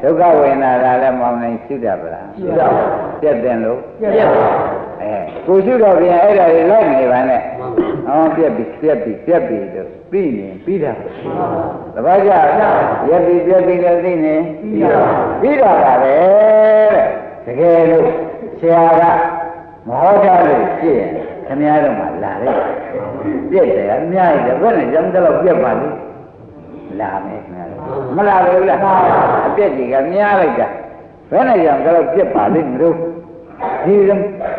ဒုက္ခဝေဒနာလည်းမောင်းနိုင်ရှုတတ်ပါလားရှိတော့ပြတ်တယ်လို့ပြည့်ပါအဲကိုရှုတော့ပြန်အဲ့ဒါတွေလိုက်နေပါနဲ့ဟောပြက်ပြီပြက်ပြီပြက်ပြီလို့ပြီးနေပြီးတာတပတ်ကြရက်ပြီပြက်ပြီလို့သိနေပြီးတော့ပါပဲတဲ့တကယ်လို့ဆရာကမဟောထားလို့ရှိရင်ခင်ဗျားတို့မှလာတယ်ပြက်တယ်အများကြီးတယ်ဘယ်နဲ့ကြောင့်တော့ပြက်ပါလိမ့် လာမယ်ခင်ဗျားတို့မလာဘူးလားအပြက်ကြီးကများလိုက်တာဘယ်နဲ့ကြောင့်တော့ပြက်ပါလိမ့်မလို့ဒီ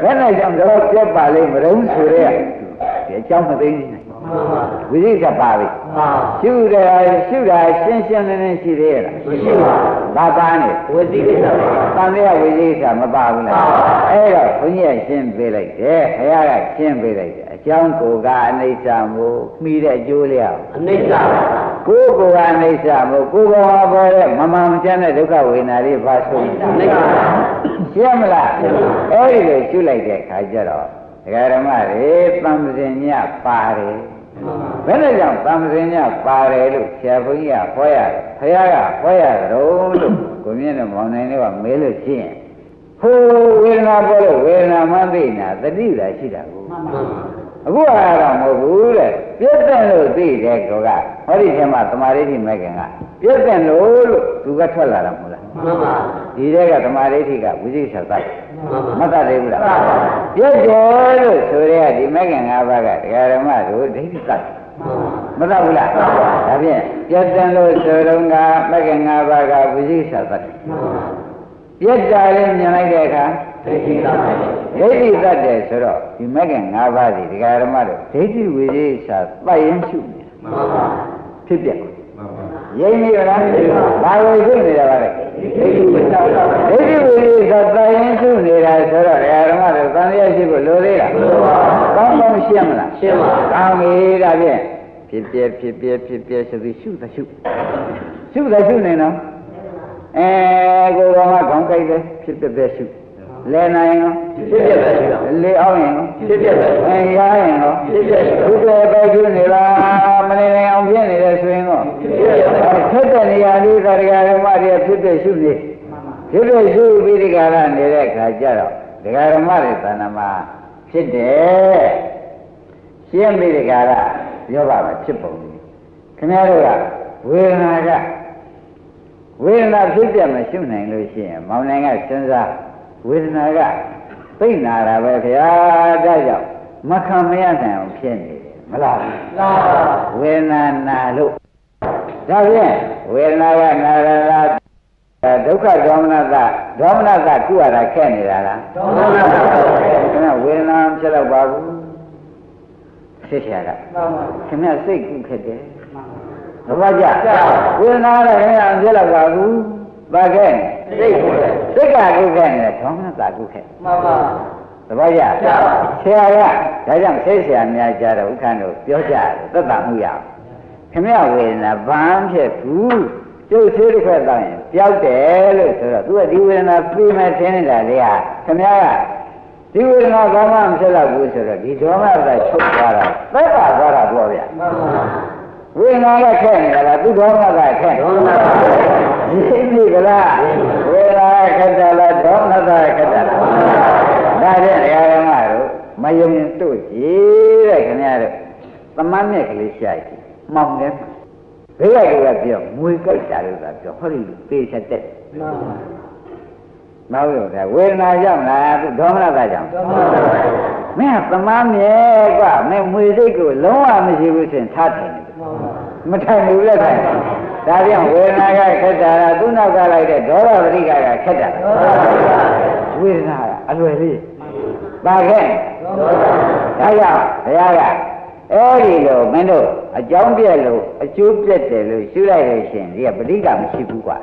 ဘယ်နဲ့ကြောင့်တော့ပြတ်ပါလိမ့်မလို့ဆိုရဲဒီအကြောင်းမသိနေနိုင်ဝိသိကပါပြီဟာ ရှုတယ်ရှုတာရှင်းရှင်းလင်းလင်းရှိသေးရဲ့လားမရှိပါဘာပါနေဝစီကိစ္စပါတန်တဲ့ဝိသိကမပါဘူးလားအဲ့တော့ဘုန်းကြီးကရှင်းပေးလိုက်တယ်ခရကရှင်းပေးလိုက်တယ်အကြောင်းကိုကအနိစ္စမို့မှီတဲ့အကျိုးလျောက်အနိစ္စကိုယ်ကိုယ်ကအနိစ္စမို့ကိုယ်ကောင်မှာပေါ်တဲ့မမှန်မချမ်းတဲ့ဒုက္ခဝေဒနာတွေပါဆုံးအနိစ္စရှင်းမလားအဲ့ဒီလိုရှုလိုက်တဲ့ခါကျတော့ဒကာဓမ္မတွေသံသင်ညပါတယ် ဘယ်နဲ့ကြောင့်သံသင်ညပါတယ်လို့ဆရာဘုန်းကြီးကဟောရတယ်ဖခင်ကဟောရတယ်လို့ကိုမြင့်တဲ့မောင်နိုင်တွေကမေးလို့ရှိရင်ဟိုဝေဒနာပေါ်လို့ဝေဒနာမှသိနေတာတတိလာရှိတာကိုမှန်ပါအခုအားတော့မဟုတ်ဘူးတဲ့ပြည့်တဲ့လို့သိတဲ့ကောကဟောဒီထဲမှာသမာဓိဋ္ဌိမဲ့ခင်ကပြည့်တဲ့လို့လို့သူကထွက်လာတာမဟုတ်လားမှန်ပါဒီတဲ့ကသမာဓိဋ္ဌိကဝိသိကိစ္စတိုက် မှန်ပါမတတ်သေးဘူးလားပြည့်တယ်လို့ဆိုရဲဒီမဲ့ခင်၅ပါးကတရားဓမ္မတို့ဒိဋ္ဌိတိုက်မတတ်ဘူးလားဒါဖြင့်ပြည့်တယ်လို့ဆိုတော့ကမဲ့ခင်၅ပါးကဝိသိကိစ္စတိုက်ပြည့်တာလေးမြင်လိုက်တဲ့အခါသိရှိတာပါဒိဋ္ဌိတတ်တယ်ဆိုတော့ဒီမဂ္ဂင်၅ပါးဒီဒကာရမတို့ဒိဋ္ဌိဝိသေစာပတ်ရင်ရှုနေမှန်ပါဖြစ်ပြ ရိမ့်နေရလားဘာဝေရှုနေတာပါလဲဒိဋ္ဌိဝိသကဒိဋ္ဌိဝိသေစာပတ်ရင်ရှုနေတာဆိုတော့ဒကာရမတို့သံဃာရှိဖို့လိုသေးလားကောင်းကောင်းရှင်းမလားရှင်းပါကောင်းပြီဒါဖြင့်ဖြစ်ပြဖြစ်ပြဖြစ်ပြဆိုပြီးရှုသရှုရှုသရှုနေနော်အဲကိုယ်တော်ကခေါင်းကြိုက်တယ်ဖြစ်ပြပြရှု လဲနိုင်ရောဖြစ်ပြပဲရှိတာလေအောင်ရင်ရောဖြစ်ပြပဲအဲရရင်ရောဖြစ်ပြရှိဘုရားပဲကျူးနေလားမနေနိုင်အောင်ပြင်းနေတယ်ဆိုရင်တော့ထက်တဲ့နေရာလေးသရဂဓမ္မတွေဖြစ်ဖြစ်ရှုနေဖြစ်ဖြစ်ရှုပြီးဒီကရနေတဲ့ခါကျတော့ဒကာဓမ္မတွေသဏ္ဍာန်မှာဖြစ်တယ်ရှင်းပြီးဒီကရပြောပါမယ်ဖြစ်ပုံကြီးခင်ဗျားတို့ကဝေဒနာကဝေဒနာဖြစ်ပြမရှုနိုင်လို့ရှိရင်မောင်နိုင်ကစဉ်းစား ဝေဒနာကသိနာတာပဲခင်ဗျာဒါကြောင့်မခံမရနိုင်အောင်ဖြစ်နေတယ်မလား လာ ဝေဒနာနာလို့ဒါဖြင့်ဝေဒနာကနာရလားဒုက္ခဒေါမနတဒေါမနတကုရတာခက်နေတာလား ဒေါမနတာ ခင်ဗျဝေဒနာမဖြစ်တော့ပါဘူးဖြစ်เสียက မှန်ပါ ခင်ဗျစိတ်ကုခက်တယ်သဘောကျဝေဒနာကခင်ဗျမဖြစ်တော့ပါဘူးဘာခဲ့ စိတ်ကိုယ်စိတ်ကကုခက်နေဒေါမနတကုခက်မှန်ပါသဘောကျကျပါဆရာကဒါကြောင့်စိတ်ဆရာများကြတော့ဥက္ကဋ္ဌတို့ပြောကြတယ်သက်သာမှုရအောင်ခင်ဗျဝေဒနာဘာမှဖြစ်ဘူးကျုပ်သေးတစ်ခါတောင်းရင်ပျောက်တယ်လို့ဆိုတော့သူကဒီဝေဒနာပြီးမဲ့သင်နေတာလေဟာခင်ဗျားကဒီဝေဒနာဘာမှမဖြစ်တော့ဘူးဆိုတော့ဒီဒေါမကချုပ်သွားတာသက်သာသွားတာပြောဗျာမှန်ပါဝေဒနာကခက်နေတာလားသူဒေါမကခက်ဒေါမနတာဒီပြီကလားဝေဒနာခက်တယ်လားဒေါမကခက်တယ်လားဒါဖြင့်တရားဓမ္မတို့မ ယုံရင်တို့ကြည့်တဲ့ခင်ဗျားတို့သမမ်းမြက်ကလေးရှာကြည့်မှောင်တယ်ဘေးကကပြောမွေကြိုက်တာလို့သာပြောဟောဒီလူသေးချက်တက်မှန်ပါမဟုတ်လို့ဒါဝေဒနာကြောင့်လားသူဒေါမနတာကြောင့်ဒေါမနတာမင်းကသမမ်းမြက်ကမင်းမွေစိတ်ကိုလုံးဝမရှိဘူးဆိုရင်ထားတယ်မှန်ပါမထိုင်ဘူးလက်ထိုင်ဒါကြောင့်ဝေဒနာကခက်တာလားသူ့နောက်ကလိုက်တဲ့ဒေါသပရိကကခက်တာဝေဒနာကအလွယ်လေးပါခဲ့ ဒါကြောင့်ဘုရားကအဲ့ဒီလိုမင်းတို့အကြောင်းပြက်လို့အကျိုးပြက်တယ်လို့ရှုလိုက်လို့ရှိရင်ဒီကပရိကမရှိဘူးကွာ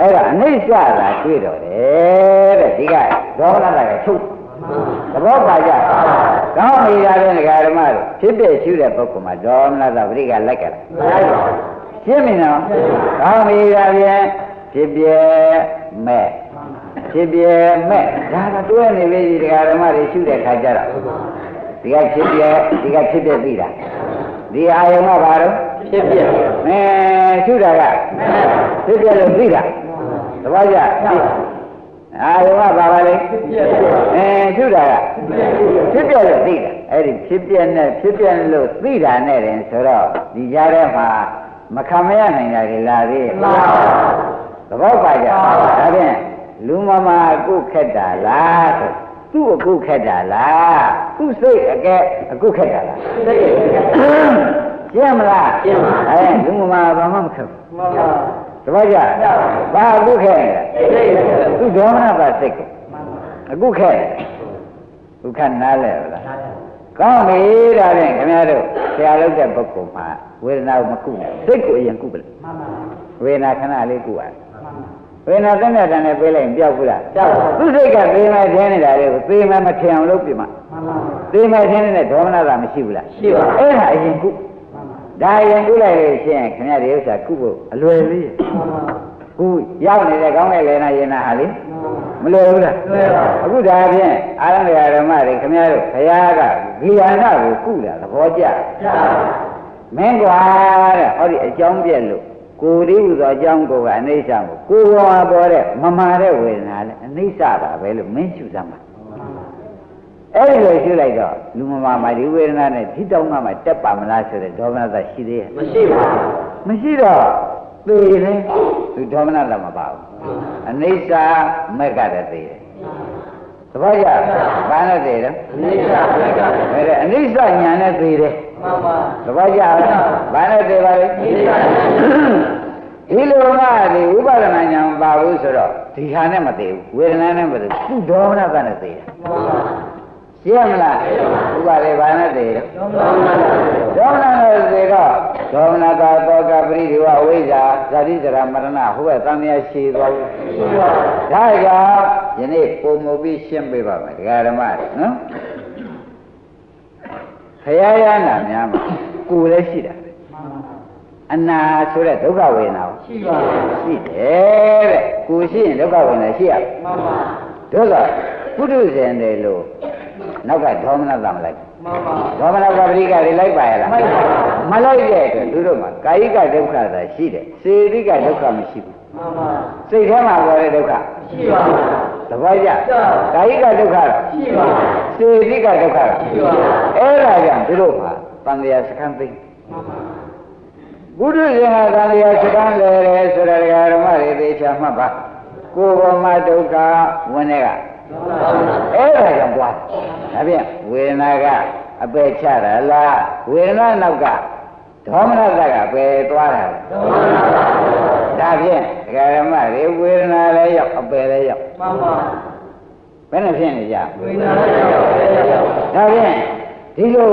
အဲ့ဒါအနိစ္စသာတွေ့တော့တယ်တဲ့ဒီကဒေါမနတာကချုပ်သဘောပါကြကောင်းပြီဒါလည်းဒကာဓမ္မတို့ဖြစ်ဖြစ်ရှုတဲ့ပုဂ္ဂိုလ်မှာဒေါမနတာပရိကလိုက်ကလာလိုက်ပါရှင်းပြီနော်ကောင်းပြီဒါပြန်ဖြစ်ပြမဲ့ ဖြစ်ပြမဲ့ဒါကတွဲနေပြီဒီဃာဓမ္မတွေရှုတဲ့ခါကျတော့ဒီကဖြစ်ပြဒီကဖြစ်ပြသိတာဒီအာယုံကဘာလို့ဖြစ်ပြအဲရှုတာကဖြစ်ပြလို့သိတာသဘောကျအာယုံကဘာပါလဲအဲရှုတာကဖြစ်ပြလို့သိတာအဲ့ဒီဖြစ်ပြနဲ့ဖြစ်ပြလို့သိတာနဲ့တင်ဆိုတော့ဒီကြားထဲမှာမခံမရနိုင်တာတွေလာသေးရဲ့သဘောပါကြဒါဖြင့် လူမမအခုခက်တာလားဆိုသူ့အခုခက်တာလားသူ့စိတ်အကဲအခုခက်တာလားရှင်းမလားအဲလူမမဘာမှမခက်ဘူးသဘောကျဘာအခုခက်လဲသူ့ဒေါမနပါစိတ်ကိုအခုခက်ဒုက္ခနားလဲဗလားကောင်းပြီဒါဖြင့်ခင်ဗျားတို့ဆရာလုပ်တဲ့ပုဂ္ဂိုလ်မှာဝေဒနာကိုမကုနဲ့စိတ်ကိုအရင်ကုပလိုက်ဝေဒနာခဏလေးကုရတယ် ဝေဒနာသက်သက်တန်နဲ့ပြေးလိုက်ရင်ပြောက်ဘူးလားပြောက်ပါဘူးသူစိတ်ကသေမယ်ထင်းနေတာလေကိုသေမယ်မထင်အောင်လုပ်ပြမှာသေမယ်ထင်းနေတဲ့ဒေါမနတာမရှိဘူးလားရှိပါအဲ့ဒါအရင်ကုဒါအရင်ကုလိုက်လို့ရှိရင်ခင်ဗျားဒီဥစ္စာကုဖို့အလွယ်လေးကုရောက်နေတဲ့ကောင်းတဲ့လေနာရင်နာဟာလေမလွယ်ဘူးလားလွယ်ပါအခုဒါဖြင့်အာရဏဓမ္မတွေခင်ဗျားတို့ဘုရားကဂိယာနာကိုကုတာသဘောကျမင်းကွာတဲ့ဟောဒီအကြောင်းပြက်လို့ ကိုယ်ဒီဟူသောအကြောင်းကိုကအနိစ္စကိုကိုယ်ပေါ်မှာပေါ်တဲ့မမာတဲ့ဝေဒနာလဲအနိစ္စပါပဲလို့မင်းရှုသမ်းပါအဲ့ဒီလိုရှုလိုက်တော့လူမမာမှာဒီဝေဒနာနဲ့ဒီတောင်းမှမှတက်ပါမလားဆိုတဲ့ဒေါမနတာရှိသေးရဲ့မရှိပါဘူးမရှိတော့သေလေသူဒေါမနလည်းမပါဘူးအနိစ္စမက်ကတည်းသေတယ်သဘောကျဘာနဲ့သေတယ်နိစ္စမက်ကအဲ့ဒါအနိစ္စညာနဲ့သေတယ် မှန်ပါသဘောကျလားဘာနဲ့သေပါလဲနိစ္စဒီလိုမှဒီဥပါဒနာညာမပါဘူးဆိုတော့ဒီဟာနဲ့မသေဘူးဝေဒနာနဲ့မသေဘူးသူဒေါမနကနဲ့သေတယ်မှန်ပါရှင်းမလားဥပါလေဘာနဲ့သေတယ်မှန်ပါဒေါမနနဲ့သေတော့ဒေါမနကာတောကပရိဒီဝအဝိဇ္ဇာဇာတိဇရာမရဏဟိုဘက်သံဃာရှိသွားဘူးရှိပါဒါကြောင့်ယနေ့ပုံမူပြီးရှင်းပေးပါမယ်ဒကာဓမ္မတွေနော် ခရယနာများမှာကိုယ်လည်းရှိတာပဲအနာဆိုတဲ့ဒုက္ခဝေဒနာကိုရှိပါရှိတယ်တဲ့ကိုယ်ရှိရင်ဒုက္ခဝေဒနာရှိရမှန်ပါတို့ကပုထုဇဉ်တွေလို့နောက်ကဒေါမနတမလိုက်မှန်ပါဒေါမနကပရိကတွေလိုက်ပါရလားလိုက်ပါမလိုက်တဲ့အတွက်သူတို့မှာကာယကဒုက္ခသာရှိတယ်စေတိကဒုက္ခမရှိဘူး မှန်ပါစိတ်ထဲမှာပေါ်တဲ့ဒုက္ခရှိပါသဘောကျကာယကဒုက္ခတော့ရှိပါစေတိကဒုက္ခတော့ရှိပါအဲ့ဒါကြောင့်သူတို့မှာတန်တရားစခန်းသိမ့်ဘုဒ္ဓရှင်ကတန်တရားစခန်းလေတယ်ဆိုတာဓမ္မတွေသေချာမှတ်ပါကိုယ်ပေါ်မှာဒုက္ခဝင်တဲ့ကအဲ့ဒါကြောင့်ပွားဒါဖြင့်ဝေဒနာကအပယ်ချတာလားဝေဒနာနောက်က ဒေါမနတကပယ်သွားတာလားဒါဖြင့်ဓမ္မတွေဝေဒနာလည်းရောက်အပယ်လည်းရောက်မှန်ပါဘယ်နဲ့ဖြစ်နေကြဝိညာဉ်ရောက်ရောက်ဒါဖြင့်ဒီလို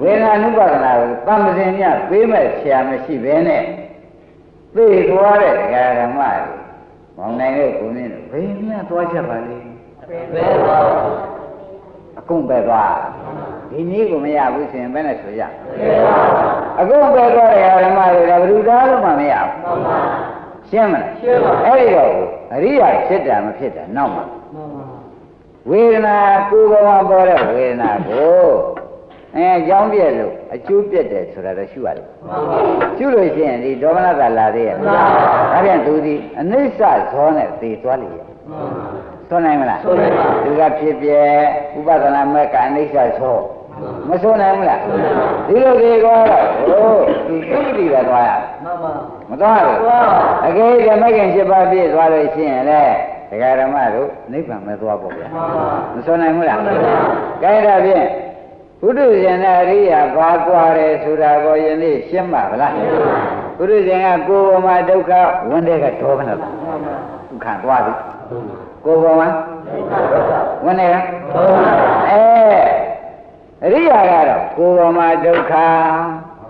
ဝေဒနာနုပါဒနာကိုတမ္ပဇင်ညပေးမဲ့ဆရာမရှိဘဲနဲ့သိသွားတဲ့ဓမ္မတွေမောင်နိုင်တဲ့ကိုမင်းတို့ဘယ်မြတ်သွားချက်ပါလိမ့်ဘယ်ပါ အကုန်ပဲသွားဒီနည်းကိုမရဘူးဆိုရင်ဘယ်နဲ့ဆိုရဘယ်ပါအကုန်ပဲသွားတဲ့ဓမ္မတွေကဘယ်သူသားလို့မှမရဘူးမှန်ပါရှင်းမလားရှင်းပါအဲ့ဒီတော့အရိယာဖြစ်တာမဖြစ်တာနောက်မှမှန်ပါဝေဒနာကိုယ်ပေါ်မှာပေါ်တဲ့ဝေဒနာကိုအဲအကြောင်းပြက်လို့အကျိုးပြက်တယ်ဆိုတာတော့ရှုရတယ်မှန်ပါရှုလို့ရှိရင်ဒီဒေါမနတာလာသေးရဲ့မှန်ပါဒါပြန်သူဒီအနိစ္စဇောနဲ့သေသွားလိမ့်ရဲ့ မှန်ပါသွန်နိုင်မလားသွန်နိုင်ပါသူကဖြစ်ပြဲဥပဒနာမဲ့ကအနိစ္စဇောမသွန်နိုင်ဘူးလားဒီလိုဒီကောတော့ဟိုသူသုတ္တိပဲသွားရမှန်ပါမသွားဘူးသွားအကယ်၍မကင်7ပါးပြည့်သွားလို့ရှိရင်လေဒကာဓမ္မတို့နိဗ္ဗာန်ပဲသွားပေါ့ဗျာမှန်ပါမစွန်နိုင်ဘူးလားမှန်ပါကဲဒါဖြင့်ဘုဒ္ဓရှင်နဲ့အရိယာဘာကွာတယ်ဆိုတာကိုယနေ့ရှင်းပါဗလားဘုဒ္ဓရှင်ကကိုယ်ပေါ်မှာဒုက္ခဝင်တဲ့ကဒေါမနတာမှန်ပါဒုက္ခသွားပြီ ကိုယ်ပေါ်မှာဝင်တဲ့ကဟုတ်ပါအဲအရိယာကတော့ကိုယ်ပေါ်မှာဒုက္ခ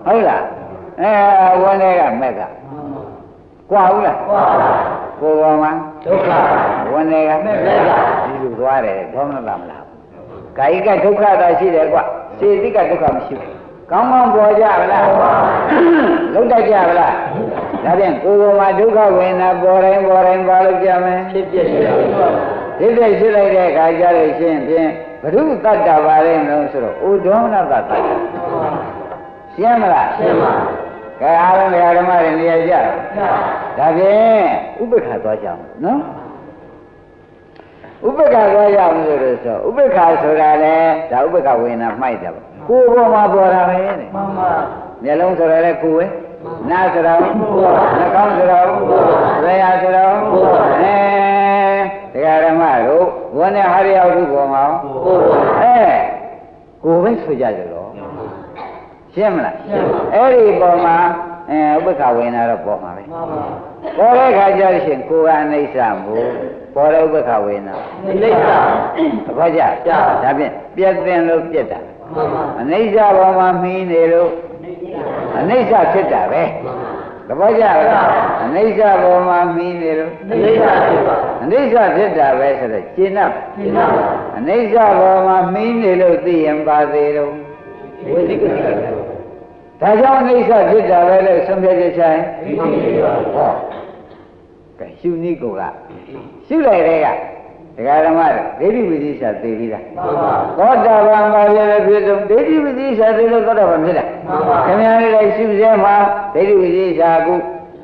ဟုတ်လားအဲဝင်တဲ့ကမက်ကကွာဘူးလားကွာကိုယ်ပေါ်မှာဒုက္ခဝင်တဲ့ကမက်ကဒီလိုသွားတယ်ဒေါမနတာမလားကာယကဒုက္ခသာရှိတယ်ကွစေတိကဒုက္ခမရှိဘူး ကောင်းကောင်းပေါ်ကြဗလားလုံးတတ်ကြဗလားဒါဖြင့်ကိုယ်ပေါ်မှာဒုက္ခဝေဒနာပေါ်တိုင်းပေါ်တိုင်းပါလို့ကြမယ်ဖြစ်ဖြစ်ရှိပါဒီပြည့်ရှိလိုက်တဲ့အခါကျလို့ရှင်းဖြင့်ဘုရုတတ္တပါလဲမလို့ဆိုတော့ဥဒေါမနတတ္တရှင်းမလားရှင်းပါကကဲအားလုံးတရားဓမ္မတွေနေရာကြဒါဖြင့်ဥပ္ပခါသွားကြအောင်နော်ဥပ္ပခါသွားကြအောင်ဆိုလို့ဆိုဥပ္ပခါဆိုတာလေဒါဥပ္ပခဝေနာမှိုက်တယ်ပေါ့ ကိုယ်ပေါ်မှာပေါ်တာပဲတဲ့မှန်ပါမျက်လုံးဆိုတာလည်းကိုယ်ပဲနားဆိုတာနှာခေါင်းဆိုတာလျှာဆိုတာအဲတရားဓမ္မတို့ဝန်းနဲ့ဟာရယောက်တို့ပေါ်မှာအဲကိုယ်ပဲဆိုကြကြတော့ရှင်းမလားအဲ့ဒီပေါ်မှာအဲဥပ္ပခဝေနာတော့ပေါ်မှာပဲမှန်ပါပေါ်တဲ့ခါကျလို့ရှိရင်ကိုယ်ကအနိစ္စမို့ပေါ်တဲ့ဥပ္ပခဝေနာနိစ္စသဘောကျကျဒါဖြင့်ပြက်တင်လို့ပြက်တာမှန်ပါ အနိစ္စပေါ်မှာမီးနေလို့အနိစ္စဖြစ်တာပဲမှန်ပါသဘောကျလားအနိစ္စပေါ်မှာမီးနေလို့နိစ္စဖြစ်ပါအနိစ္စဖြစ်တာပဲဆိုတော့ရှင်းတော့ရှင်းပါအနိစ္စပေါ်မှာမီးနေလို့သိရင်ပါသေးတော့ဝိသိကိစ္စဒါကြောင့်အနိစ္စဖြစ်တာပဲလို့ဆုံးဖြတ်ချက်ဆိုင်မှန်ပါဟောကဲရှုနည်းကိုကရှုလိုက်တဲ့က ဒကာဓမ္မတွေဒိဋ္ဌိဝိသိစာသိပြီးသားမှန်ပါသောတာပန်ပါရဲ့ဖြစ်ဆုံးဒိဋ္ဌိဝိသိစာသိလို့သောတာပန်ဖြစ်တာမှန်ပါခင်ဗျားတို့လည်းရှုစဲမှာဒိဋ္ဌိဝိသိစာကု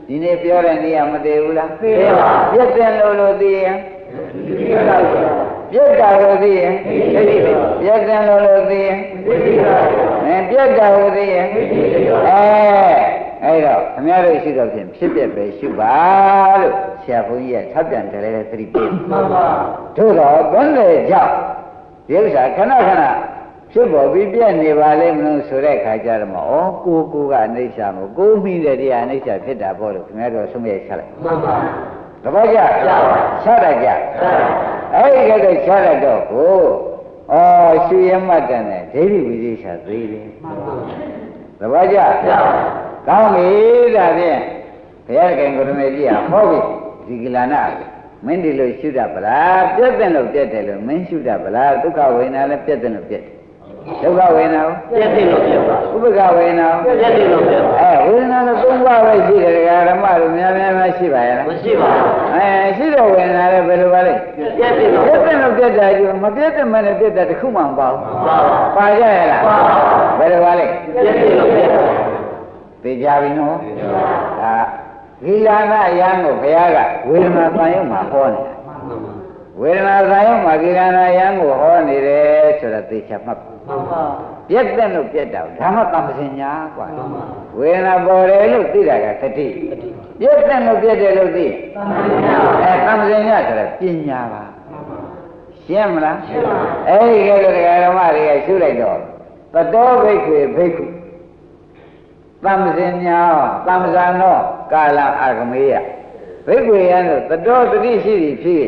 ဒီနေ့ပြောတဲ့နေရာမသေးဘူးလားသိပါပြည့်တယ်လို့လို့သိရင်ဒီကိစ္စပြည့်တာလို့သိရင်ဒိဋ္ဌိပါပြည့်တယ်လို့လို့သိရင်ဝိသိကိစ္စအဲပြည့်တာလို့သိရင်အဲ အဲ့တော့ခင်ဗျားတို့ရှိတော့ဖြင့်ဖြစ်ပြပဲရှုပါလို့ဆရာဘုန်းကြီးကထပ်ပြန်တယ်လေသတိပေးမှန်ပါတို့တော့ဘယ်နဲ့ကြောင့်ဒီဥစ္စာခဏခဏဖြစ်ပေါ်ပြီးပြည့်နေပါလိမ့်မလို့ဆိုတဲ့ခါကျတော့မှဩကိုကိုကအနိစ္စမို့ကိုမိတဲ့တရားအနိစ္စဖြစ်တာပေါ့လို့ခင်ဗျားတို့ဆုံးဖြတ်ချက်လိုက်မှန်ပါတပည့်ကြချရကြအဲ့ဒီကတော့ချရတော့ကိုဩရှုရမှတ်တယ်နဲ့ဒိဋ္ဌိဝိသေချာသေးတယ်မှန်ပါတပည့်ကြ ကောင်းပြီဒါဖြင့်ဘုရားခင်ကိုရမေကြီးကဟောပြီဒီကလာနာမင်းဒီလိုရှုတတ်ပလားပြည့်တဲ့လို့ပြည့်တယ်လို့မင်းရှုတတ်ပလားဒုက္ခဝေဒနာလည်းပြည့်တယ်လို့ပြည့်တယ်ဒုက္ခဝေဒနာကိုပြည့်စုံလို့ပြပါဥပ္ပခဝေဒနာကိုပြည့်စုံလို့ပြပါအဲဝေဒနာတော့သုံးပါးပဲရှိတယ်ဒကာဓမ္မတို့များများများရှိပါရဲ့လားမရှိပါဘူးအဲရှိတဲ့ဝေဒနာလည်းဘယ်လိုပါလဲပြည့်စုံလို့ပြည့်တယ်လို့ပြည့်တယ်ကျမပြည့်တယ်မနဲ့ပြည့်တယ်တခုမှမပါဘူးပါပါကြရဲ့လားပါဘယ်လိုပါလဲပြည့်စုံလို့ပြပါ သိကြပြီနော်ဒါလီလာနာယံကိုဘုရားကဝေဒနာသံယုံမှာဟောနေတာဝေဒနာသံယုံမှာကိရဏယံကိုဟောနေတယ်ဆိုတော့သိချမှတ်ပါ မှန်ပါ ပြည့်တယ်လို့ပြည့်တယ်ဓမ္မတမ္ပစင်ညာกว่า မှန်ပါ ဝေဒနာပေါ်တယ်လို့သိတာကတတိပြည့်တယ်လို့ပြည့်တယ်လို့သိ သံဃာ အဲတမ္ပစင်ညာဆိုတာပညာပါ မှန်ပါ ရှင်းမလား ရှင်းပါ အဲ့ဒီကဲလို့တရားဓမ္မတွေကရှုလိုက်တော့သတောဘိက္ခွေဘိက္ခု တမ္ပစင်ညာတမ္ပဇာနောကာလအာဂမေယဘိက္ခွေယံတို့သတောတတိရှိသည်ဖြစ်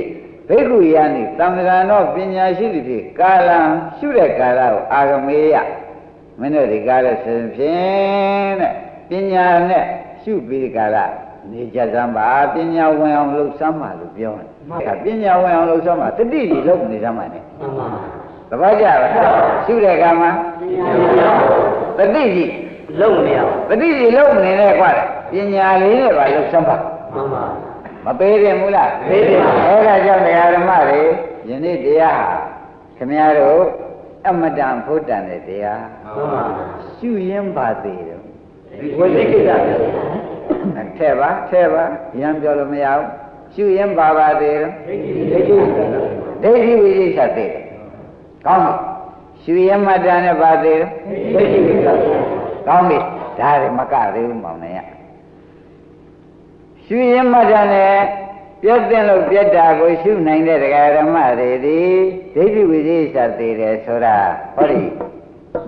ဘိက္ခုယံဤတမ္ပဇာနောပညာရှိသည်ဖြစ်ကာလံရှုတဲ့ကာလကိုအာဂမေယမင်းတို့ဒီကားလို့ဆိုရင်ဖြင့်တဲ့ပညာနဲ့ရှုပြီးကာလနေကြစမ်းပါပညာဝင်အောင်လှုပ်စမ်းပါလို့ပြောတယ်။ပညာဝင်အောင်လှုပ်စမ်းပါတတိကြီးလှုပ်နေစမ်းပါနဲ့မှန်ပါသဘောကျလားရှုတဲ့ကမှာတတိကြီး လုံးမရတတိကြီးလုံးနေနဲ့ကွာပညာလေးနဲ့ပါလှုပ်စမ်းပါမှန်ပါမပေးတယ်မူလားပေးတယ်အဲ့ဒါကြောင့်တရားဓမ္မတွေယနေ့တရားဟာခမည်းတော်အမတန်ဖုတ်တန်တဲ့တရားမှန်ပါရှုရင်းပါသေးတယ်ဝိသိကိစ္စပြထဲပါထဲပါရံပြောလို့မရဘူးရှုရင်းပါပါသေးတယ်ဒိဋ္ဌိကိစ္စဒိဋ္ဌိဝိသိစ္ဆာသေးတယ်ကောင်းပြီရှုရင်းမတန်နဲ့ပါသေးတယ်ဒိဋ္ဌိကိစ္စ ကောင်းပြီဒါတွေမကသေးဘူးမောင်နေရရှုရင်မှတ်တယ်နဲ့ပြည့်တဲ့လို့ပြည့်တာကိုရှုနိုင်တဲ့တရားဓမ္မတွေဒီဒိဋ္ဌိဝိသေသသေးတယ်ဆိုတာဟောဒီ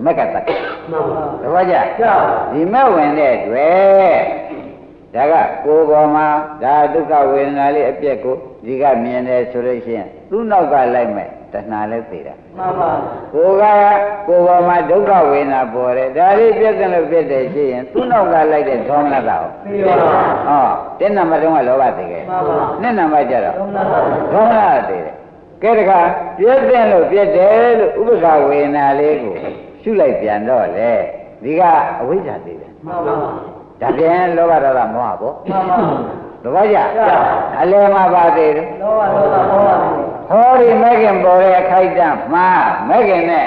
မက္ကတ္တမှန်ပါသဘောကျကြောက်ဒီမဲ့ဝင်တဲ့တွေ့ဒါကကိုယ်ပေါ်မှာဒါဒုက္ခဝေဒနာလေးအပြက်ကိုဒီကမြင်တယ်ဆိုလို့ရှိရင်သူ့နောက်ကလိုက်မဲ့ တဏှာလည်းသိတာမှန်ပါကိုယ်ကကိုယ်ပေါ်မှာဒုက္ခဝေဒနာပေါ်တယ်ဒါလေးပြည့်တယ်လို့ပြည့်တယ်ရှိရင်သူ့နောက်ကလိုက်တဲ့ဒေါမနတာကိုပြီးပါဟောတင်းနံပါတ်တုန်းကလောဘသိခဲ့မှန်ပါနှစ်နံပါတ်ကျတော့သုံးနာပါဒေါမနတာသိတယ်ကဲတခါပြည့်တယ်လို့ပြည့်တယ်လို့ဥပ္ပခဝေဒနာလေးကိုရှုလိုက်ပြန်တော့လေဒီကအဝိဇ္ဇာသိတယ်မှန်ပါဒါပြန်လောဘဒေါသမောဟပေါ့မှန်ပါ သဘောကျအလယ်မှာပါသေးတယ်လောဘဒေါသမောဟဟောဒီမဂ်ခင်ပေါ်တဲ့အခိုက်အတန့်မှာမဂ်ခင်နဲ့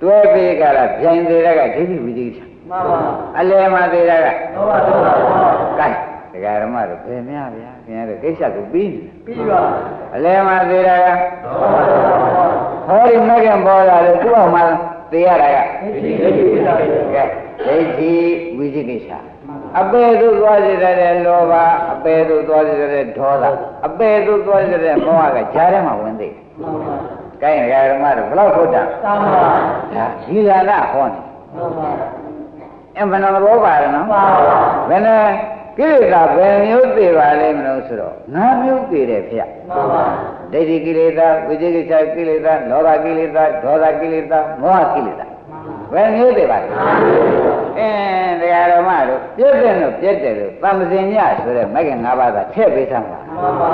တွဲပေးကြတာဗျိုင်သေးတဲ့ကဒိဋ္ဌိဝိသိကိစ္စမမှန်ပါအလယ်မှာသေးတာကသောပါသောပါသောပါကဲဒကာဓမ္မတို့ဘယ်များဗျာခင်ဗျားတို့ကိစ္စကိုပြီးနေတယ်ပြီးပါအလယ်မှာသေးတာကသောပါသောပါသောဟောဒီမကင်ပေါ်လာတယ်သူ့အောင်မှာသေးရတာကဒီဒီဒီကိစ္စတွေကဲဒိဋ္ဌိဝိသိကိစ္စ အပေသူသွားစေတဲ့လောဘအပေသူသွားစေတဲ့ဒေါသအပေသူသွားစေတဲ့မောဟကကြားထဲမှာဝင်သေးတယ်မှန်ပါကဲဒကာဓမ္မတို့ဘယ်လောက်ထုတ်တာသာမပါဒါဒီလာနာဟောနေမှန်ပါအမှန်တော့ဘောပါရနော်ပါပါဘယ်နဲ့ကိလေသာဘယ်မျိုးသေးပါလဲမလို့ဆိုတော့ငါးမျိုးသေးတယ်ဖေမှန်ပါဒိဋ္ဌိကိလေသာဝိจิကိစ္စကိလေသာလောဘကိလေသာဒေါသကိလေသာမောဟကိလေသာဘယ်မျိုးသေးပါလဲ အင်းတရားတော်မတို့ပြည့်တဲ့လို့ပြည့်တယ်လို့သံသင်ညဆိုတဲ့မဂ္ဂင်၅ပါးသာထည့်ပေးသမ်းပါမှန်ပါ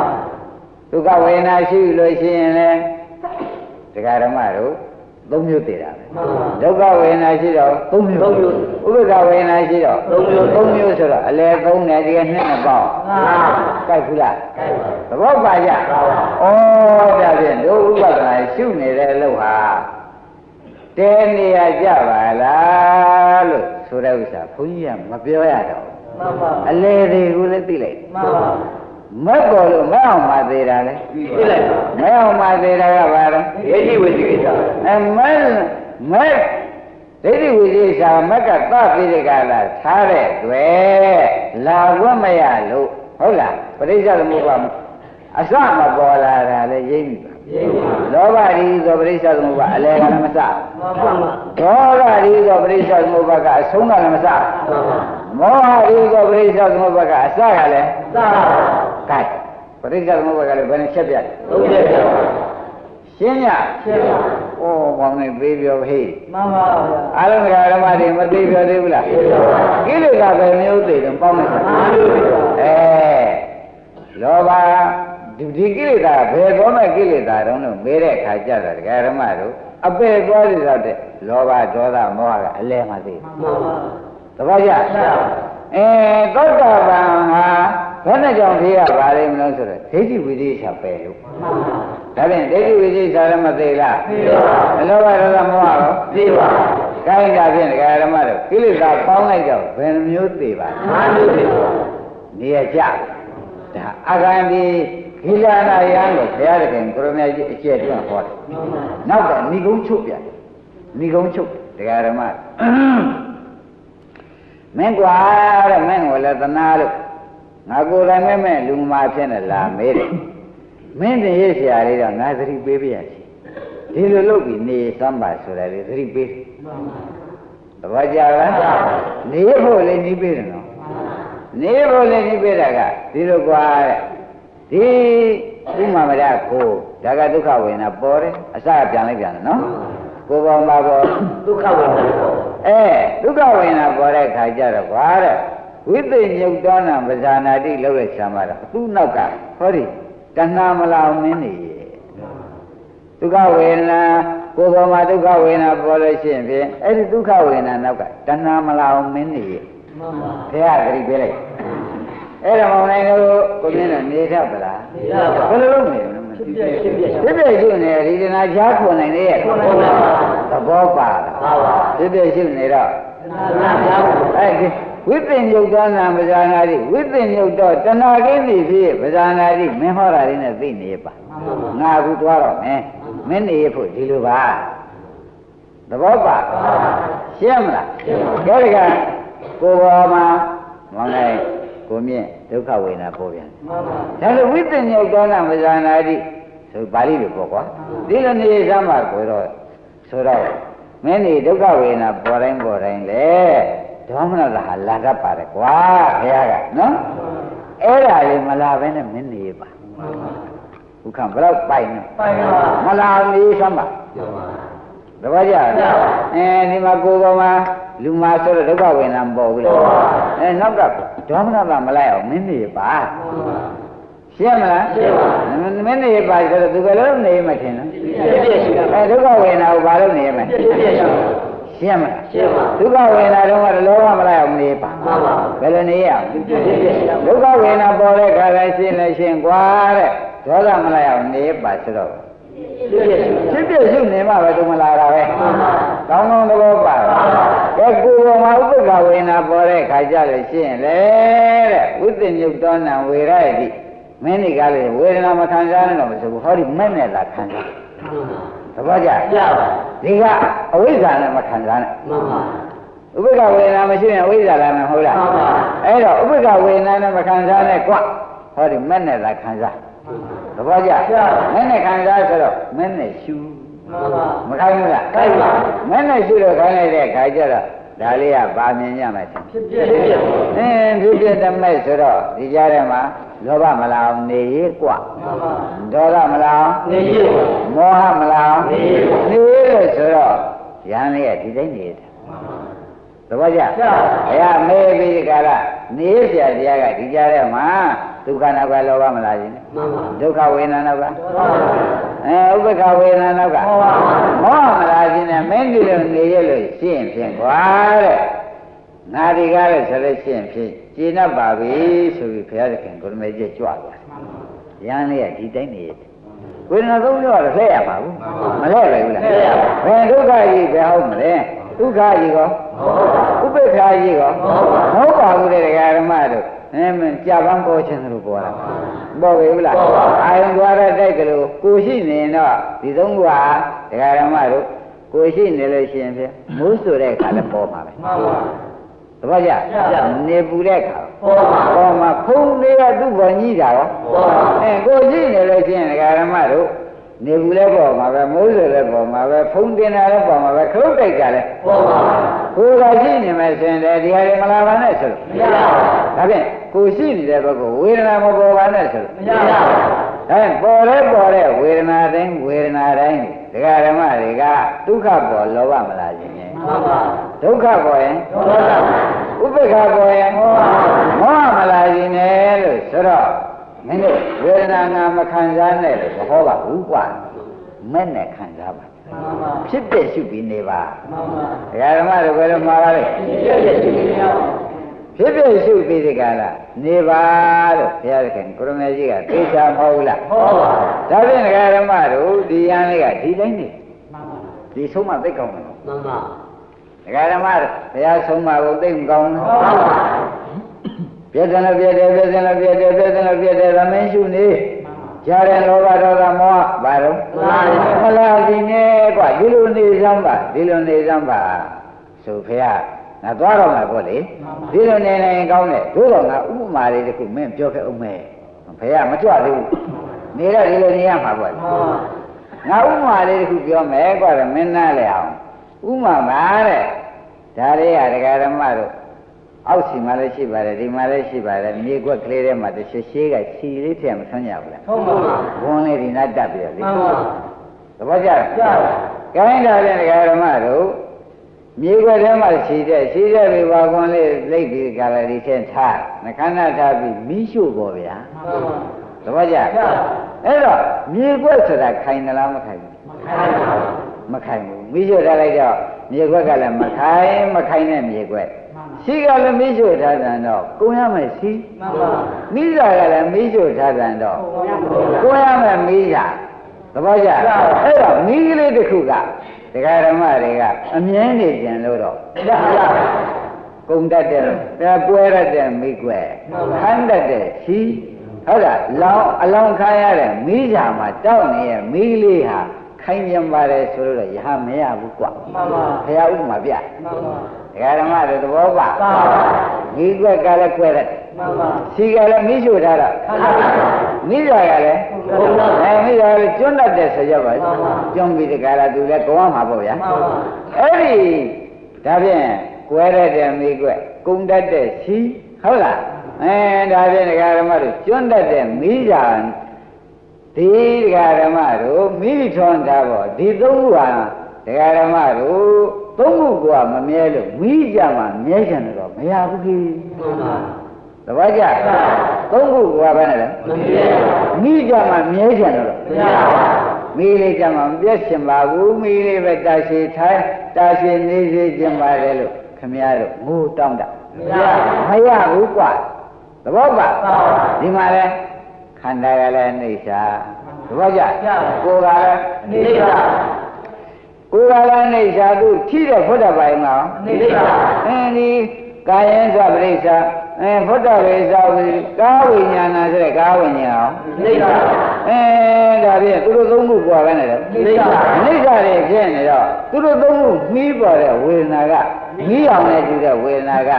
ဒုက္ခဝေဒနာရှိလို့ရှိရင်လည်းတရားတော်မတို့သုံးမျိုးသေးတာပဲမှန်ပါဒုက္ခဝေဒနာရှိတော့သုံးမျိုးသုံးမျိုးဥပ္ပခဝေဒနာရှိတော့သုံးမျိုးသုံးမျိုးဆိုတော့အလဲသုံးတယ်ဒီကနှစ်နှစ်ပေါင်းမှန်ပါကြိုက်ဘူးလားကဲပါသဘောပါကြပါပါဩဒါဖြင့်တို့ဥပဒနာရှုနေတဲ့အလုပ်ဟာတဲနေရကြပါလားလို့ ဆိုတဲ့ဥစ္စာဘုန်းကြီးကမပြောရတော့ဘူးမှန်ပါအလဲတွေကိုလည်းသိလိုက်မှန်ပါမက်ကောလို့မက်အောင်မသေးတာလေပြလိုက်ပါမက်အောင်မသေးတာကဘာလဲဒိဋ္ဌိဝိသိကိစ္စအမက်မက်ဒိဋ္ဌိဝိသေစာမက်ကသပိရိကလာထားတဲ့တွေ့လာခွင့်မရလို့ဟုတ်လားပရိစ္ဆေသမုပ္ပါအစမပေါ်လာတာလေရိပ်ပြီပါရိပ်ပါ လောဘရီသောပရိစ္ဆေသမုပ္ပါအလဲကလည်းမစမှန်ပါမှန်ဒေါသရီသောပရိစ္ဆေသမုပ္ပါကအဆုံးကလည်းမစပါမောဟရီသောပရိစ္ဆေသမုပ္ပါကအစကလည်းသာကဲပရိစ္ဆေသမုပ္ပါကလည်းဘယ်နဲ့ချက်ပြတ်လုံးပြပြပါရှင်းညရှင်းပါဩဘောင်းနေသေးပြောဟေးမှန်ပါဗျာအားလုံးကဓမ္မတွေမသေးပြောသေးဘူးလားကိလေသာပဲမျိုးသေးတယ်ပေါင်းလိုက်တာမှန်လို့ပြပါအဲလောဘ ဒီဒီကိလေသာဘယ်သောမဲ့ကိလေသာတုံးလို့မေးတဲ့အခါကျတော့ဒကာဓမ္မတို့အပေသွားရတဲ့လောဘဒေါသမောဟကအလဲမှသေးတယ်မှန်ပါသဘောကျအဲသောတာပန်ဟာဘယ်နဲ့ကြောင့်ဖြစ်ရပါလိမ့်မလို့ဆိုတော့ဒိဋ္ဌိဝိသေသပဲလို့မှန်ပါဒါဖြင့်ဒိဋ္ဌိဝိသေသလည်းမသေးလားသိပါအလောဘဒေါသမောဟရောသိပါကိုင်းတာဖြင့်ဒကာဓမ္မတို့ကိလေသာပေါင်းလိုက်တော့ဘယ်နှမျိုးသေးပါမှန်လို့ပြပါနေရကြဒါအကံဒီ ခိလာနာယံလို့ဘုရားတခင်ကိုရမကြီးအကျက်တွန်းဟောတယ်မှန်ပါနောက်ကဏီကုံချုပ်ပြန်ဏီကုံချုပ်ဒကာဓမ္မမင်းကွာတဲ့မင်းကိုလည်းသနာလို့ငါကိုယ်တိုင်မဲ့မဲ့လူမာဖြစ်နေလာမေးတယ်မင်းတင်ရဲ့ဆရာလေးတော့ငါသတိပေးပြရစီဒီလိုလုပ်ပြီးနေစမ်းပါဆိုတာလေသတိပေးတယ်မှန်ပါသဘောကျလားနေဖို့လည်းနှီးပေးတယ်နော်နေဖို့လည်းနှီးပေးတာကဒီလိုကွာတဲ့ ဒီဥမာမရကိုဒါကဒုက္ခဝေဒနာပေါ်တယ်အစပြန်လိုက်ပြန်တယ်နော်ကိုယ်ပေါ်မှာပေါ်ဒုက္ခဝေဒနာပေါ့အဲဒုက္ခဝေဒနာပေါ်တဲ့ခါကျတော့ကွာတဲ့ဝိသိညုတ်တောနာပဇာနာတိလို့ရဆံပါတော့သူ့နောက်ကဟောဒီတဏှာမလောင်မင်းနေရဲ့ဒုက္ခဝေဒနာကိုယ်ပေါ်မှာဒုက္ခဝေဒနာပေါ်လို့ရှိရင်ဖြင့်အဲ့ဒီဒုက္ခဝေဒနာနောက်ကတဏှာမလောင်မင်းနေရဲ့မှန်ပါဘုရားသတိပေးလိုက် အဲ့ဒါမောင်နိုင်တို့ကိုမြင်တော့နေတတ်ပလားနေရပါဘယ်လိုလုပ်နေလဲမဖြသိစ်ဘူးပြဖြစ်ပြဖြစ်ဖြစ်ရှိနေဒီဒနာချားခွန်နိုင်နေရဲ့ခွန်နိုင်ပါသဘောပါလားပါပါဖြစ်ဖြစ်ရှိနေတော့နာနာပါအဲ့ဒီဝိသင်္ယုတ်သောနာပဇာနာတိဝိသင်္ယုတ်တော့တဏှာကိန်းစီဖြစ်ပဇာနာတိမင်းဟောတာလေးနဲ့သိနေပါငါအခုသွားတော့မယ်မင်းနေရဖို့ဒီလိုပါသဘောပါရှင်းမလားရှင်းပါကဲဒီကကိုဘောမှာမောင်နိုင် ကိုမြင့်ဒုက္ခဝေဒနာပေါ်ပြန်မှန်ပါဒါလို့ဝိသင်္ယုတ်သောနာပဇာနာတိဆိုပါဠိလိုပေါ့ကွာဒီလိုနေစမ်းပါကိုတော့ဆိုတော့မင်းနေဒုက္ခဝေဒနာပေါ်တိုင်းပေါ်တိုင်းလေဒေါမနတာဟာလာတတ်ပါတယ်ကွာခင်ဗျားကနော်အဲ့ဒါလေးမလာဘဲနဲ့မင်းနေပါဥက္ကံဘယ်တော့ပိုင်နေပိုင်ပါမလာနေစမ်းပါတပည့်ကြအဲဒီမှာကိုယ်ပေါ်မှာ လူမာဆိုတော့ဒုက္ခဝေဒနာမပေါ်ဘူးလေအဲနောက်ကဒေါမနတာမလိုက်အောင်မင်းနေပါရှင်းမလားရှင်းပါမင်းနေပါဆိုတော့သူကလည်းနေမှထင်နော်ဖြစ်ပြရှိတာအဲဒုက္ခဝေဒနာကိုဘာလို့နေရမလဲဖြစ်ပြရှိတာရှင်းမလားရှင်းပါဒုက္ခဝေဒနာတော့ကလောဘမလိုက်အောင်နေပါမှန်ပါဘယ်လိုနေရအောင်ဖြစ်ပြရှိတာဒုက္ခဝေဒနာပေါ်တဲ့ခါတိုင်းရှင်းလဲရှင်းကွာတဲ့ဒေါသမလိုက်အောင်နေပါဆိုတော့ ဖြစ်ပြရှိတာဖြစ်ဖြစ်ရှုနေမှပဲသူမလာတာပဲမှန်ပါကောင်းကောင်းသဘောပါလားကဲယ်ကိုယ်ပေါ်မှာဥပ္ပခဝေဒနာပေါ်တဲ့ခါကြလို့ရှိရင်လေတဲ့ဝိသညုတ်တော်နံဝေရတိမင်းဒီကလည်းဝေဒနာမခံစားနဲ့တော့မဆိုဘူးဟောဒီမဲ့နဲ့လာခံစားသဘောကျရပါဒီကအဝိဇ္ဇာနဲ့မခံစားနဲ့မှန်ပါဥပ္ပခဝေဒနာမရှိရင်အဝိဇ္ဇာလာမယ်ဟုတ်လားမှန်ပါအဲ့တော့ဥပ္ပခဝေဒနာနဲ့မခံစားနဲ့ကွဟောဒီမဲ့နဲ့လာခံစား သဘောကျမဲ့နဲ့ခံစားဆိုတော့မဲ့နဲ့ရှူ မှန်ပါ မခိုင်းဘူးလား ခိုင်းပါ မင်းနဲ့ရှိလို့ခိုင်းလိုက်တဲ့ခါကျတော့ဒါလေးကဗာမြင်ရမယ်ထင် ဖြစ်ဖြစ်ဖြစ်ဖြစ် အင်းဖြစ်ဖြစ်တမဲ့ဆိုတော့ဒီကြားထဲမှာလောဘမလာအောင်နေရေးกว่า မှန်ပါ ဒေါသမလာအောင် နေရပါ မောဟမလာအောင် နေရေး နေရေးလို့ဆိုတော့ရဟန်းလေးကဒီတိုင်းနေတယ်သဘောကျဘုရားမေးပြီးဒီကရနေเสียတရားကဒီကြားထဲမှာ ဒုက္ခနာကလောဘမလာခြင်းမှန်ပါဒုက္ခဝေဒနာနောက်ကမှန်ပါအဲဥပ္ပခဝေဒနာနောက်ကမှန်ပါမောဟမလာခြင်းနဲ့မင်းဒီလိုနေရလို့ရှင်းဖြင့်ကွာတဲ့ငါဒီကားလို့ဆိုလို့ရှင်းဖြင့်ကျင့်တတ်ပါပြီဆိုပြီးဘုရားသခင်ကိုရမေကြီးကြွသွားတယ်။ရန်လေးကဒီတိုင်းနေရတယ်။ဝေဒနာသုံးမျိုးကတော့လှည့်ရမှာဘူး။မလှည့်ပဲဘူးလားလှည့်ရပါ။ဘယ်ဒုက္ခကြီးပဲဟုတ်မလဲ။ဒုက္ခကြီးကောဟုတ်ပါဥပိ္ပခာကြီးကောဟုတ်ပါမဟုတ်ပါဘူးတဲ့ဒကာဓမ္မတို့ အဲမင်းကြာပန်းပေါ်ခြင်းလို့ပေါ်လာပေါ်ပြီဘူးလားပေါ်ပါအာယုံသွားတဲ့တိုက်ကြလို့ကိုရှိနေရင်တော့ဒီသုံးခုဟာဒကာဓမ္မတို့ကိုရှိနေလို့ရှိရင်ဖြင့်မိုးဆိုတဲ့အခါလည်းပေါ်မှာပဲမှန်ပါသဘောကျကျနေပူတဲ့အခါပေါ်ပါပေါ်မှာဖုံးလေးကသူ့ပေါ်ညှိတာရောပေါ်ပါအဲကိုရှိနေလို့ရှိရင်ဒကာဓမ္မတို့ နေပူလည်းပေါ်မှာပဲမိုးဆိုလည်းပေါ်မှာပဲဖုံးတင်တာလည်းပေါ်မှာပဲခလုတ်တိုက်တာလည်းပေါ်ပါကိုယ်ကရှိနေမယ်ဆိုရင်လည်းဒီဟာတွေမလာပါနဲ့ဆိုလို့မရပါဒါဖြင့်ကိုယ်ရှိနေတဲ့ဘက်ကဝေဒနာမပေါ်ပါနဲ့ဆိုလို့မရပါဒါဖြင့်ပေါ်လဲပေါ်တဲ့ဝေဒနာတိုင်းဝေဒနာတိုင်းဒကာဓမ္မတွေကဒုက္ခပေါ်လောဘမလာခြင်းနဲ့မှန်ပါဒုက္ခပေါ်ရင်ဒေါသဥပ္ပခါပေါ်ရင်မောဟမလာခြင်းနဲ့လို့ဆိုတော့ မင်းတို့ဝေဒနာငါမခံစားနဲ့လို့မဟောပါဘူးကွာမဲ့နဲ့ခံစားပါမှန်ပါဖြစ်တဲ့ရှုပြီးနေပါမှန်ပါဒကာဓမ္မတို့ဘယ်လိုမှားပါလဲဖြစ်ဖြစ်ဖြစ်ဖြစ်ရပါဖြစ်ဖြစ်ရှုပြီးဒီကလာနေပါလို့ဘုရားသခင်ကိုရမေကြီးကသိချာမဟုတ်လားဟောပါဒါဖြင့်ဒကာဓမ္မတို့ဒီယန်းလေးကဒီတိုင်းနေမှန်ပါဒီဆုံးမသိကောင်းတယ်မှန်ပါဒကာဓမ္မတို့ဘုရားဆုံးမကိုသိမကောင်းဘူးမှန်ပါ ပြည့်တယ်လို့ပြည့်တယ်ပြည့်တယ်လို့ပြည့်တယ်ပြည့်တယ်လို့ပြည့်တယ်သမင်းရှုနေကြားတဲ့လောဘဒေါသမောဟဘာတော့မလားဒီနဲ့ကွာဒီလိုနေစမ်းပါဒီလိုနေစမ်းပါဆိုဖေဟာငါသွားတော့မှာပေါ့လေဒီလိုနေနေကောင်းတယ်တို့တော့ငါဥပမာလေးတစ်ခုမင်းပြောခဲ့အောင်မယ်ဖေဟာမကြွသေးဘူးနေတော့ဒီလိုနေရမှာပေါ့လေမှန်ပါငါဥပမာလေးတစ်ခုပြောမယ်ကွာတော့မင်းနားလေအောင်ဥပမာပါတဲ့ဒါလေးကဒကာဓမ္မတို့ အောက်စီမှာလည်းရှိပါတယ်ဒီမှာလည်းရှိပါတယ်မြေကွက်ကလေးထဲမှာတစ်ရှရှိကခြီလေးထည့်မဆွမ်းရဘူးလားဟုတ်ပါဘုန်းလေးဒီနားတက်ပြီးတော့လေမှန်ပါသဘောကျလားကျပါကိုင်းတာတဲ့ဒကာဓမ္မတို့မြေကွက်ထဲမှာရှိတဲ့ရှိတဲ့ဘေဘာကွန်လေးလိတ်ပြီးကြလာဒီထည့်ထားနှခမ်းနာထားပြီးမိရှုပေါ်ဗျာမှန်ပါသဘောကျကျပါအဲ့တော့မြေကွက်ဆိုတာခိုင်သလားမခိုင်ဘူးခိုင်းပါမခိုင်ဘူးမိရှုထားလိုက်တော့မြေခွက်ကလည်းမခိုင်မခိုင်တဲ့မြေခွက် ရှိကလည်းမိရှုထားတယ်တော့ကိုရမယ်ရှိမှန်ပါမိစာကလည်းမိရှုထားတယ်တော့ဘုရားဘုရားကိုရမယ်မိစာသဘောကျအဲ့တော့မိကလေးတစ်ခုကဒကာဓမ္မတွေကအမြဲနေကြံလို့တော့ရရကုံတတ်တဲ့ဒါပွဲရတဲ့မိကွက်ခန်းတတ်တဲ့ရှိဟုတ်လားလောင်းအလောင်းခါရတဲ့မိစာမှာတောက်နေတဲ့မိကလေးဟာခိုင်ပြန်ပါတယ်ဆိုလို့ရဟမရဘူးကွာမှန်ပါဘုရားဥပမာပြမှန်ပါ ဒကာဓမ္မတွေသဘောပါပါမိကွက်ကလည်းကွဲတယ်မှန်ပါစီကလည်းမိရှုထားတာခါလာမိစာကလည်းဘုရားအဲမိစာကလည်းကျွန်းတတ်တဲ့ဆိုကြပါမှန်ပါကျွန်းပြီးတကလားသူလည်းကောင်းမှာပေါ့ဗျာမှန်ပါအဲ့ဒီဒါဖြင့်ကွဲရတဲ့မိကွက်ကုံတတ်တဲ့စီဟုတ်လားအဲဒါဖြင့်ဒကာဓမ္မတို့ကျွန်းတတ်တဲ့မိစာဒီဒကာဓမ္မတို့မိထွန်းထားပေါ့ဒီသုံးခုဟာဒကာဓမ္မတို့ သုံးခုကမမြဲလို့မိကြမှာမြဲချင်တယ်တော့မရဘူးကြီးမှန်ပါတပည့်ကြသုံးခုကဘာနဲ့လဲမမြဲမိကြမှာမြဲချင်တယ်တော့မရပါမိလေးကြမှာမပြတ်ရှင်ပါဘူးမိလေးပဲတာရှိထိုင်တာရှိနေစေခြင်းပါတယ်လို့ခမည်းတော်ငိုတောင်းတာမရမရဘူးကွာသဘောပါပါဒီမှာလဲခန္ဓာကလည်းအိဋ္ဌာသဘောကျကျပါကိုယ်ကလည်းနေပါဒ ကိုယ်ကလည်းအိဋ္ဌာသူထိတဲ့ဘုဒ္ဓဘာယံကောနိစ္စအင်းဒီကာယံသပရိစ္ဆာအဲဘုဒ္ဓဝေသာဝိကာဝိညာဏဆိုတဲ့ကာဝိညာဏနိစ္စအဲဒါဖြင့်သူတို့သုံးခုပွားပဲနဲ့တော့နိစ္စအနိစ္စတွေဖြစ်နေတော့သူတို့သုံးခုမှီးပေါ်တဲ့ဝေဒနာကမှီးအောင်နဲ့တူတဲ့ဝေဒနာက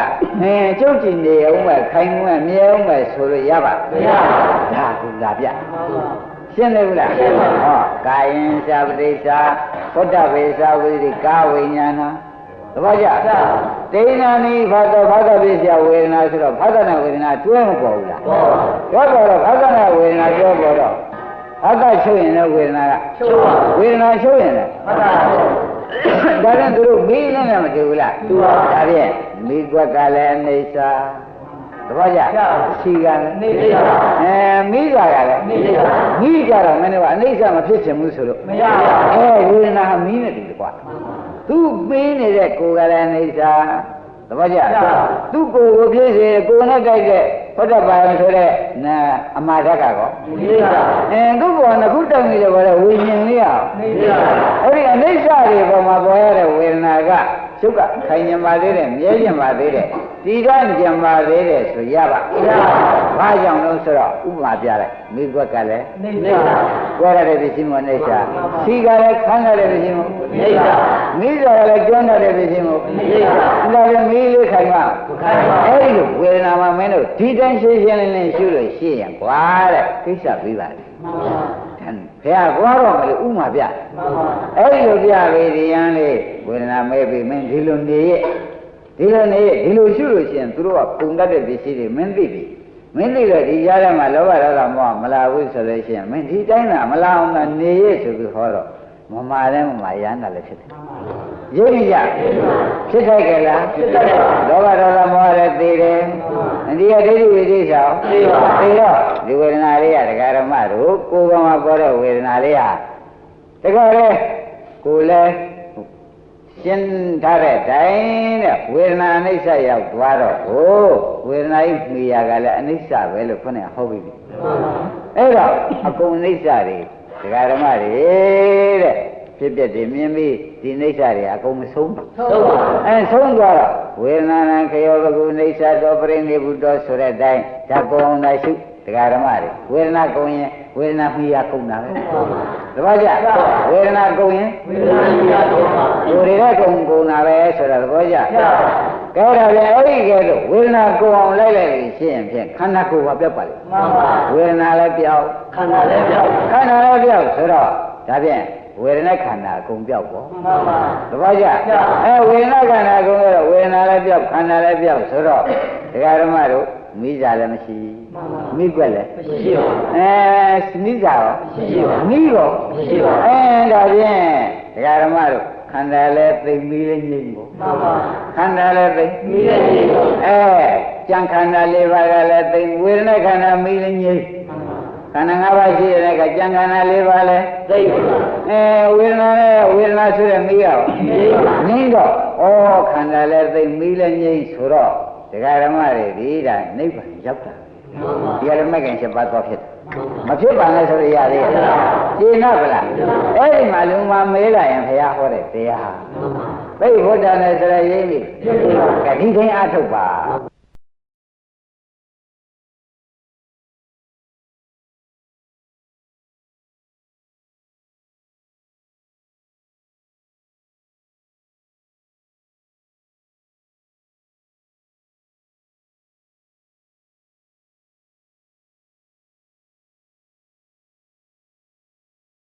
အင်းကျုပ်ကြည်နေအောင်ပဲခိုင်မှမြဲအောင်ပဲဆိုလို့ရပါမရပါဘူးဒါကူလာပြမှန်ပါ ရှင်းတယ်ဘူးလားရှင်းပါပြီဟောကာယံသာပရိစ္ဆာဘုဒ္ဓဝေသာဝိရိကာဝိညာဏသဘောကျဒိဏနိဘာသောဘာသောပိစ္ဆယဝေဒနာဆိုတော့ဘာသနာဝေဒနာတွဲမပေါ်ဘူးလားပေါ်ပါပြောပေါ်တော့ဘာသနာဝေဒနာပြောပေါ်တော့အကချုပ်ရင်လည်းဝေဒနာကချုပ်ပါဝေဒနာချုပ်ရင်လည်းမှန်ပါဒါပြန်သူတို့မီးနဲ့လည်းမတူဘူးလားတူပါဘူးဒါဖြင့်မိကွက်ကလည်းအနေစာ သဘောကျကျပါရှိကလည်းနိစ္စအဲမိကြကလည်းနိစ္စမိကြတော့မင်းတို့ကအနိစ္စမဖြစ်ချင်ဘူးဆိုလို့မရပါအဲဝေဒနာဟာမီးနဲ့တူတယ်ကွာသူမင်းနေတဲ့ကိုယ်ကလည်းအနေစာသဘောကျသူကိုယ်ကိုဖြစ်စေကိုယ်နဲ့ကြိုက်တဲ့ဘုဒ္ဓဘာသာဆိုတဲ့နာအမှားဓာတ်ကောနိစ္စအဲသူ့ဘောကခုတောင်းနေတယ်ဘောလေဝိညာဉ်လေးအောင်နိစ္စအဲ့ဒီအနိစ္စတွေပေါ်မှာပေါ်ရတဲ့ဝေဒနာက ချုပ်ကခိုင်ညံပါသေးတယ်မြဲညံပါသေးတယ်တည်ရညံပါသေးတယ်ဆိုရပါရပါဘာကြောင့်လို့ဆိုတော့ဥပမာပြလိုက်မိကွက်ကလည်းနိစ္စကြွားရတဲ့ပစ္စည်းမအိဋ္ဌာစီကလည်းခန်းရတဲ့ပစ္စည်းမနိစ္စမိစ္ဆာကလည်းကျွမ်းရတဲ့ပစ္စည်းမနိစ္စဒါကမီးလေးခိုင်ပါခိုင်ပါအဲ့ဒီလိုဝေဒနာမှာမင်းတို့ဒီတိုင်းရှင်းရှင်းလင်းလင်းရှုလို့ရှိရင်ကွာတဲ့ကိစ္စပြီးပါလေမှန်ပါ ဘုရားကွာတော့မလို့ဥမာပြမှန်ပါအဲ့ဒီလိုပြလေဒီရန်လေးဝေဒနာမဲ့ပြီမင်းဒီလိုနေရဲ့ဒီလိုနေရဲ့ဒီလိုရှုလို့ရှိရင်သူတို့ကပုံတတ်တဲ့ပစ္စည်းတွေမင်းသိပြီမင်းသိတော့ဒီကြားထဲမှာလောဘဒေါသမောဟမလာဘူးဆိုလို့ရှိရင်မင်းဒီတိုင်းသာမလာအောင်သာနေရဲ့ဆိုပြီးဟောတော့ မမာတဲ့မမာရမ်းတာလည်းဖြစ်တယ်ရိပ်ကြဖြစ်ထိုက်ကြလားဖြစ်တတ်ပါလောဘဒေါသမောဟလည်းသိတယ်ဒီကဒိဋ္ဌိဝိသိဆောင်သိပါသိတော့ဒီဝေဒနာလေးကဒကာရမတို့ကိုယ်ကမှပေါ်တဲ့ဝေဒနာလေးဟာတကယ်လေကိုယ်လည်းရှင်းထားတဲ့တိုင်းတဲ့ဝေဒနာအနိစ္စရောက်သွားတော့ဟိုဝေဒနာကြီးမိယာကလည်းအနိစ္စပဲလို့ခေါင်းကဟောပြီးပြီမှန်ပါအဲ့တော့အကုန်အနိစ္စတွေ ဒကာရမတွေတဲ့ဖြစ်ပြတယ်မြင်ပြီးဒီအနိစ္စတွေအကုန်မဆုံးဘူးဆုံးပါအဲဆုံးသွားတော့ဝေဒနာနံခယောဘဂုနေသတောပရိနိဗ္ဗုတောဆိုတဲ့အတိုင်းဓာတ်ကုံသာရှုတရားဓမ္မတွေဝေဒနာကုံရင်ဝေဒနာမှီရကုံတာပဲတပည့်ကြဝေဒနာကုံရင်ဝေဒနာကြီးရတော့ပါကိုယ်တွေကကုံကုံတာပဲဆိုတာသဘောကျ ကဲဒါပြန်အဲ့ဒီကဲတော့ဝေဒနာကုံအောင်လိုက်လိုက်လို့ရှိရင်ဖြင့်ခန္ဓာကိုယ်ကပြတ်ပါလိမ့်မှန်ပါဝေဒနာလည်းပြောက်ခန္ဓာလည်းပြောက်ခန္ဓာလည်းပြောက်ဆိုတော့ဒါဖြင့်ဝေဒနာခန္ဓာအကုန်ပြောက်ပေါ့မှန်ပါတပည့်ကြအဲဝေဒနာခန္ဓာကုံကတော့ဝေဒနာလည်းပြောက်ခန္ဓာလည်းပြောက်ဆိုတော့ဒကာဓမ္မတို့မိကြလည်းမရှိမိကွက်လည်းမရှိပါဘူးအဲမိကြရောမရှိပါဘူးမိရောမရှိပါဘူးအဲဒါဖြင့်ဒကာဓမ္မတို့ ခန္ဓာလည်းသိမ့်ပြီးလည်းငြိမ့်ပေါ့မှန်ပါခန္ဓာလည်းသိမ့်မိလည်းရှိပါဘူးအဲကြံခန္ဓာလေးပါးကလည်းသိမ့်ဝေဒနာခန္ဓာမိလည်းငြိမ့်ခန္ဓာ၅ပါးရှိတဲ့ကကြံခန္ဓာလေးပါးလည်းသိပါဘူးအဲဝေဒနာနဲ့ဝေဒနာဆိုတဲ့မိရောငိမ့်တော့ဩခန္ဓာလည်းသိမ့်မီးလည်းငိမ့်ဆိုတော့ဒကာဓမ္မတွေဒီဒါနိဗ္ဗာန်ရောက်တာမှန်ပါဒီကလည်းမကင်ချက်ပါတော့ဖြစ်တယ် မဖြစ်ပါနဲ့ဆိုရရသေးရဲ့ရှင်းတော့ဗလားအဲ့ဒီမှာလူမမေးလာရင်ဘုရားဟောတဲ့တရားဟာသိဘုဒ္ဓနဲ့ဆိုရရင်းပြီကတိတိုင်းအထုတ်ပါ